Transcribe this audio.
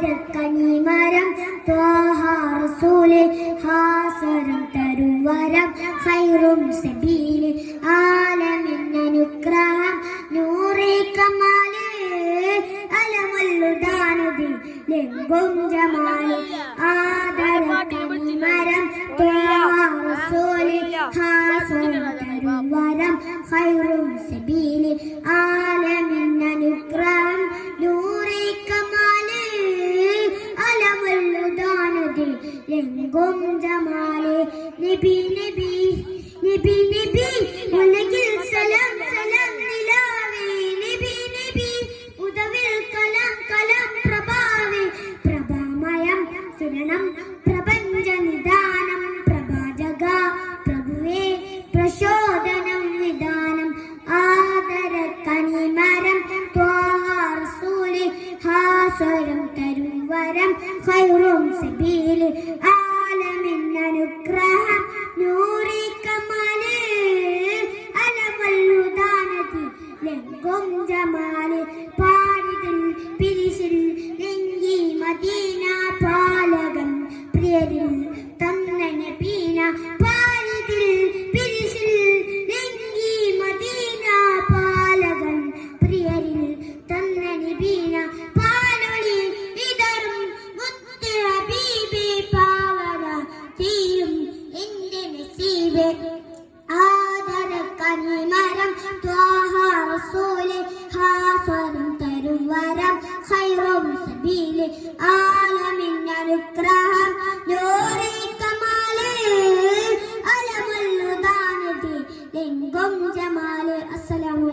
ആദരക്കനിമരം ത്വാഹാറസൂൽ ഹാസരം തരുവരം ഹൈറും സബീൽ ആലമിന്നനുഗ്രഹം നൂറേ കമാൽ അലമല്ലുദാനതി ലെങ്കും ജമാൽ ആദരക്കനിമരം ത്വാഹാറസൂൽ ഹാസരം തരുവരം ഹൈറും സബീൽ ആലമിന്നനുഗ്രഹം അലമല്ലുദാനതി ജമാലെ നബി നബി നബി നബി. ഉലകിൽ സലാം സലാം നിലാവേ. നബി നബി. ഉദവിൽ കലാം കലാം പ്രഭാവേ. പ്രഭാമയം സുരണം ഹാസരം തരും വരം ഖൈറും സബീൽ ആലമിൻ ഹബീബ് ആദര കനിമരം ത്വാഹ റസൂൽ ഹാസരം തരും വരം ഖൈറും സബീൽ ആലമിൻ അനുഗ്രഹം നൂറി കമാൽ അലമുൽ ദാനതി ലിംഗം ജമാൽ അസ്സലാമു